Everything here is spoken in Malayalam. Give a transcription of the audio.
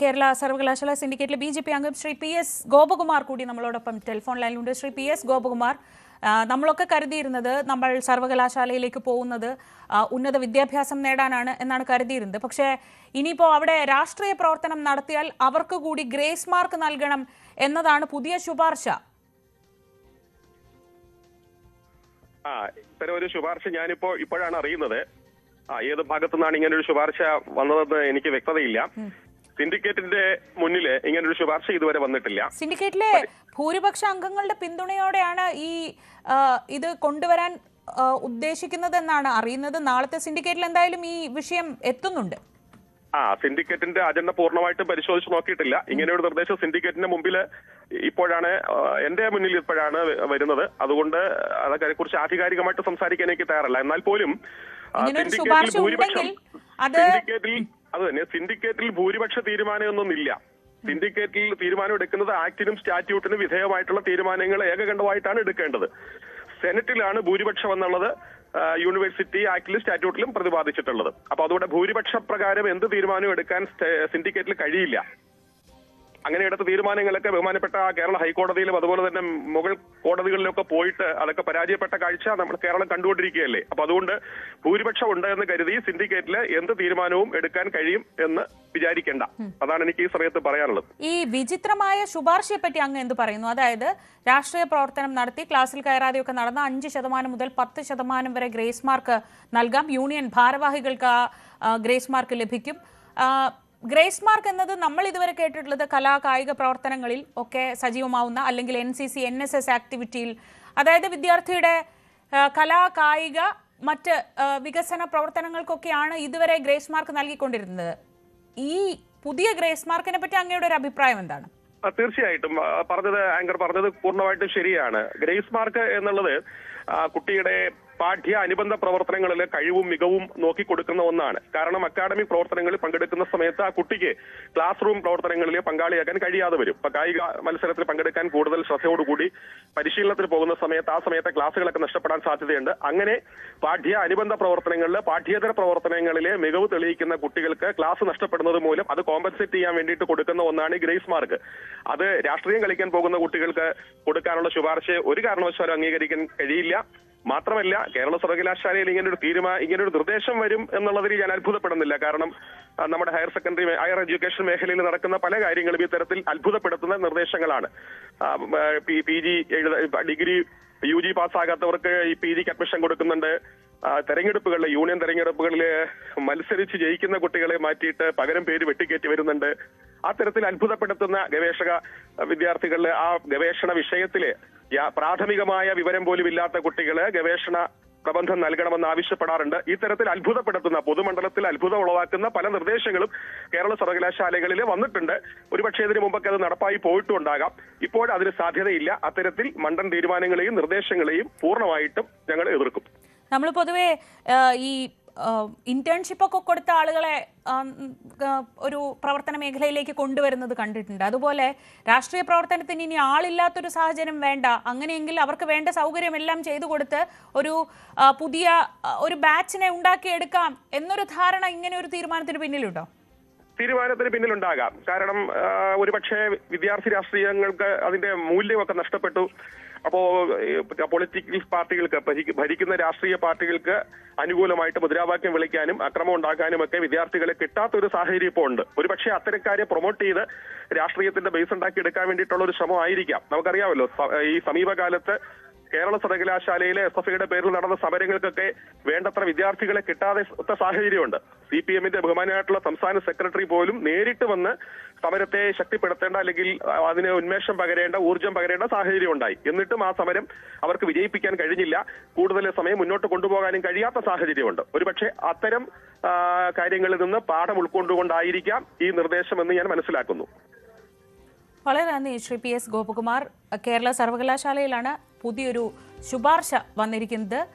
കേരള സർവകലാശാല സിൻഡിക്കേറ്റിലെ ബി ജെ പി അംഗം ശ്രീ പി എസ് ഗോപകുമാർ കൂടി നമ്മളോടൊപ്പം ടെലിഫോൺ ലൈനിലുണ്ട്. ശ്രീ പി എസ് ഗോപകുമാർ നമ്മളൊക്കെ കരുതിയിരുന്നത് നമ്മൾ സർവകലാശാലയിലേക്ക് പോകുന്നത് ഉന്നത വിദ്യാഭ്യാസം നേടാനാണ് എന്നാണ് കരുതിയിരുന്നത്. പക്ഷേ ഇനിയിപ്പോൾ അവിടെ രാഷ്ട്രീയ പ്രവർത്തനം നടത്തിയാൽ അവർക്ക് കൂടി ഗ്രേസ് മാർക്ക് നൽകണം എന്നതാണ് പുതിയ ശുപാർശ. ആ ഇത്തരം ഒരു ശുപാർശ ഞാനിപ്പോ ഇപ്പോഴാണ് അറിയുന്നത്. ആ ഏത് ഭാഗത്തു നിന്നാണ് ഇങ്ങനെ ഒരു ശുപാർശ വന്നതെന്ന് എനിക്ക് വ്യക്തതയില്ല. സിൻഡിക്കേറ്റിന്റെ മുന്നിൽ ഇങ്ങനെ ഒരു ശുപാർശ ഇതുവരെ വന്നിട്ടില്ല. സിൻഡിക്കേറ്റിലെ ഭൂരിപക്ഷ അംഗങ്ങളുടെ പിന്തുണയോടെയാണ് ഈ ഇത് കൊണ്ടുവരാൻ ഉദ്ദേശിക്കുന്നത് എന്നാണ് അറിയുന്നത്. നാളത്തെ സിൻഡിക്കേറ്റിൽ എന്തായാലും ഈ വിഷയം എത്തുന്നുണ്ട്. ആ സിൻഡിക്കേറ്റിന്റെ അജണ്ട പൂർണമായിട്ടും പരിശോധിച്ച് നോക്കിയിട്ടില്ല. ഇങ്ങനെ ഒരു നിർദ്ദേശം സിൻഡിക്കേറ്റിന്റെ മുമ്പിൽ ഇപ്പോഴാണ് എന്റെ മുന്നിൽ ഇപ്പോഴാണ് വരുന്നത്. അതുകൊണ്ട് അതൊക്കെ കുറിച്ച് ആധികാരികമായിട്ട് സംസാരിക്കാൻ എനിക്ക് തയ്യാറല്ല. എന്നാൽ പോലും സിൻഡിക്കേറ്റിൽ ഭൂരിപക്ഷം സിൻഡിക്കേറ്റിൽ അത് തന്നെ. സിൻഡിക്കേറ്റിൽ ഭൂരിപക്ഷ തീരുമാനമൊന്നുമില്ല. സിൻഡിക്കേറ്റിൽ തീരുമാനം എടുക്കുന്നത് ആക്ടിനും സ്റ്റാറ്റ്യൂട്ടിനും വിധേയമായിട്ടുള്ള തീരുമാനങ്ങൾ ഏകകണ്ഠമായിട്ടാണ് എടുക്കേണ്ടത്. സെനറ്റിലാണ് ഭൂരിപക്ഷം എന്നുള്ളത് യൂണിവേഴ്സിറ്റി ആക്ടിലും സ്റ്റാറ്റ്യൂട്ടിലും പ്രതിപാദിച്ചിട്ടുള്ളത്. അപ്പൊ അതുകൊണ്ട് ഭൂരിപക്ഷ പ്രകാരം എന്ത് തീരുമാനവും എടുക്കാൻ സിൻഡിക്കേറ്റിൽ കഴിയില്ല. അങ്ങനെ എടുത്ത തീരുമാനങ്ങളൊക്കെ ബഹുമാനപ്പെട്ട കേരള ഹൈക്കോടതിയിലും അതുപോലെ തന്നെ മുകൾ കോടതികളിലൊക്കെ പോയിട്ട് അതൊക്കെ പരാജയപ്പെട്ട കാഴ്ച നമ്മൾ കേരളം കണ്ടുകൊണ്ടിരിക്കുകയല്ലേ? അപ്പൊ അതുകൊണ്ട് ഭൂരിപക്ഷം ഉണ്ട് എന്ന് കരുതി സിൻഡിക്കേറ്റിൽ എന്ത് തീരുമാനവും എടുക്കാൻ കഴിയും എന്ന് വിചാരിക്കേണ്ട. അതാണ് എനിക്ക് ഈ സമയത്ത് പറയാനുള്ളത്. ഈ വിചിത്രമായ ശുപാർശയെ പറ്റി അങ്ങ് എന്ത് പറയുന്നു? അതായത് രാഷ്ട്രീയ പ്രവർത്തനം നടത്തി ക്ലാസ്സിൽ കയറാതെയൊക്കെ നടന്ന അഞ്ച് ശതമാനം മുതൽ പത്ത് ശതമാനം വരെ ഗ്രേസ് മാർക്ക് നൽകാം. യൂണിയൻ ഭാരവാഹികൾക്ക് ഗ്രേസ് മാർക്ക് ലഭിക്കും. ഗ്രേസ് മാർക്ക് എന്നത് നമ്മൾ ഇതുവരെ കേട്ടിട്ടുള്ളത് കലാ കായിക പ്രവർത്തനങ്ങളിൽ ഒക്കെ സജീവമാവുന്ന അല്ലെങ്കിൽ N C C N S S ആക്ടിവിറ്റിയിൽ അതായത് വിദ്യാർത്ഥിയുടെ കലാ കായിക മറ്റ് വികസന പ്രവർത്തനങ്ങൾക്കൊക്കെയാണ് ഇതുവരെ ഗ്രേസ് മാർക്ക് നൽകിക്കൊണ്ടിരുന്നത്. ഈ പുതിയ ഗ്രേസ് മാർക്കിനെ പറ്റി അങ്ങയുടെ ഒരു അഭിപ്രായം എന്താണ്? തീർച്ചയായിട്ടും. പറഞ്ഞത് ആങ്കർ പറഞ്ഞത് പൂർണമായിട്ടും ശരിയാണ്. ഗ്രേസ് മാർക്ക് എന്നുള്ളത് കുട്ടിയുടെ പാഠ്യ അനുബന്ധ പ്രവർത്തനങ്ങളിൽ കഴിവും മികവും നോക്കിക്കൊടുക്കുന്ന ഒന്നാണ്. കാരണം അക്കാഡമിക് പ്രവർത്തനങ്ങളിൽ പങ്കെടുക്കുന്ന സമയത്ത് ആ കുട്ടിക്ക് ക്ലാസ് റൂം പ്രവർത്തനങ്ങളിൽ പങ്കാളിയാക്കാൻ കഴിയാതെ വരും. ഇപ്പൊ കായിക മത്സരത്തിൽ പങ്കെടുക്കാൻ കൂടുതൽ ശ്രദ്ധയോടുകൂടി പരിശീലനത്തിൽ പോകുന്ന സമയത്ത് ആ സമയത്തെ ക്ലാസ്സുകളൊക്കെ നഷ്ടപ്പെടാൻ സാധ്യതയുണ്ട്. അങ്ങനെ പാഠ്യ അനുബന്ധ പ്രവർത്തനങ്ങളിൽ പാഠ്യേതര പ്രവർത്തനങ്ങളിലെ മികവ് തെളിയിക്കുന്ന കുട്ടികൾക്ക് ക്ലാസ് നഷ്ടപ്പെടുന്നത് മൂലം അത് കോമ്പൻസേറ്റ് ചെയ്യാൻ വേണ്ടിയിട്ട് കൊടുക്കുന്ന ഒന്നാണ് ഗ്രേസ് മാർക്ക്. അത് രാഷ്ട്രീയം കളിക്കാൻ പോകുന്ന കുട്ടികൾക്ക് കൊടുക്കാനുള്ള ശുപാർശ ഒരു കാരണവശാലും അംഗീകരിക്കാൻ കഴിയില്ല. മാത്രമല്ല കേരള സർവകലാശാലയിൽ ഇങ്ങനെ ഒരു തീരുമാനം ഇങ്ങനെ ഒരു നിർദ്ദേശം വരും എന്നുള്ളതിൽ ഞാൻ അത്ഭുതപ്പെടുന്നില്ല. കാരണം നമ്മുടെ ഹയർ സെക്കൻഡറി ഹയർ എഡ്യൂക്കേഷൻ മേഖലയിൽ നടക്കുന്ന പല കാര്യങ്ങളും ഈ തരത്തിൽ അത്ഭുതപ്പെടുത്തുന്ന നിർദ്ദേശങ്ങളാണ്. P G degree U G പാസ്സാകാത്തവർക്ക് ഈ പി ജിക്ക് അഡ്മിഷൻ കൊടുക്കുന്നുണ്ട്. തെരഞ്ഞെടുപ്പുകളിൽ യൂണിയൻ തെരഞ്ഞെടുപ്പുകളിൽ മത്സരിച്ച് ജയിക്കുന്ന കുട്ടികളെ മാറ്റിയിട്ട് പകരം പേര് വെട്ടിക്കയറ്റി വരുന്നുണ്ട്. അത്തരത്തിൽ അത്ഭുതപ്പെടുത്തുന്ന ഗവേഷക വിദ്യാർത്ഥികളിലെ ആ ഗവേഷണ വിഷയത്തിൽ പ്രാഥമികമായ വിവരം പോലും ഇല്ലാത്ത കുട്ടികൾ ഗവേഷണ പ്രബന്ധം നൽകണമെന്ന് ആവശ്യപ്പെടാറുണ്ട്. ഇത്തരത്തിൽ അത്ഭുതപ്പെടുത്തുന്ന പൊതുമണ്ഡലത്തിൽ അത്ഭുതം ഉളവാക്കുന്ന പല നിർദ്ദേശങ്ങളും കേരള സർവകലാശാലകളിൽ വന്നിട്ടുണ്ട്. ഒരുപക്ഷെ ഇതിനു മുമ്പൊക്കെ അത് നടപ്പായി പോയിട്ടും ഉണ്ടാകാം ഇപ്പോൾ അതിന് സാധ്യതയില്ല. അത്തരത്തിൽ മണ്ഡൽ തീരുമാനങ്ങളെയും നിർദ്ദേശങ്ങളെയും പൂർണമായിട്ടും ഞങ്ങൾ എതിർക്കും. നമ്മൾ പൊതുവെ ഈ ഇന്റേൺഷിപ്പ് ഒക്കെ കൊടുത്ത ആളുകളെ ഒരു പ്രവർത്തന മേഖലയിലേക്ക് കൊണ്ടുവരുന്നത് കണ്ടിട്ടുണ്ട്. അതുപോലെ രാഷ്ട്രീയ പ്രവർത്തനത്തിന് ഇനി ആളില്ലാത്തൊരു സാഹചര്യം വേണ്ട. അങ്ങനെയെങ്കിൽ അവർക്ക് വേണ്ട സൗകര്യമെല്ലാം ചെയ്തു കൊടുത്ത് ഒരു പുതിയ ഒരു ബാച്ചിനെ ഉണ്ടാക്കിയെടുക്കാം എന്നൊരു ധാരണ ഇങ്ങനെ ഒരു തീരുമാനത്തിന് പിന്നിലുണ്ടോ? തീരുമാനത്തിന് പിന്നിലുണ്ടാകാം. കാരണം ഒരുപക്ഷെ വിദ്യാർത്ഥി രാഷ്ട്രീയങ്ങൾക്ക് അതിന്റെ മൂല്യമൊക്കെ നഷ്ടപ്പെട്ടു. അപ്പോ പൊളിറ്റിക്കൽ പാർട്ടികൾക്ക് ഭരിക്കുന്ന രാഷ്ട്രീയ പാർട്ടികൾക്ക് അനുകൂലമായിട്ട് മുദ്രാവാക്യം വിളിക്കാനും അക്രമം ഉണ്ടാക്കാനും ഒക്കെ വിദ്യാർത്ഥികളെ കിട്ടാത്ത ഒരു സാഹചര്യം ഇപ്പോൾ ഉണ്ട്. ഒരുപക്ഷെ അത്തരക്കാരെ പ്രൊമോട്ട് ചെയ്ത് രാഷ്ട്രീയത്തിന്റെ ബേസ് ഉണ്ടാക്കി എടുക്കാൻ വേണ്ടിയിട്ടുള്ള ഒരു ശ്രമം ആയിരിക്കാം. നമുക്കറിയാമല്ലോ ഈ സമീപകാലത്ത് കേരള സർവകലാശാലയിലെ എസ് എഫ് ഐയുടെ പേരിൽ നടന്ന സമരങ്ങൾക്കൊക്കെ വേണ്ടത്ര വിദ്യാർത്ഥികളെ കിട്ടാതെ സാഹചര്യമുണ്ട്. സി പി എമ്മിന്റെ ബഹുമാനായിട്ടുള്ള സംസ്ഥാന സെക്രട്ടറി പോലും നേരിട്ട് വന്ന് സമരത്തെ ശക്തിപ്പെടുത്തേണ്ട അല്ലെങ്കിൽ അതിന് ഉന്മേഷം പകരേണ്ട ഊർജം പകരേണ്ട സാഹചര്യം ഉണ്ടായി. എന്നിട്ടും ആ സമരം അവർക്ക് വിജയിപ്പിക്കാൻ കഴിഞ്ഞില്ല. കൂടുതൽ സമയം മുന്നോട്ട് കൊണ്ടുപോകാനും കഴിയാത്ത സാഹചര്യമുണ്ട്. ഒരുപക്ഷെ അത്തരം കാര്യങ്ങളിൽ നിന്ന് പാഠം ഉൾക്കൊണ്ടുകൊണ്ടായിരിക്കാം ഈ നിർദ്ദേശം എന്ന് ഞാൻ മനസ്സിലാക്കുന്നു. വളരെ നന്ദി ശ്രീ പി എസ് ഗോപകുമാർ. കേരള സർവകലാശാലയിലാണ് പുതിയൊരു ശുപാർശ വന്നിരിക്കുന്നത്.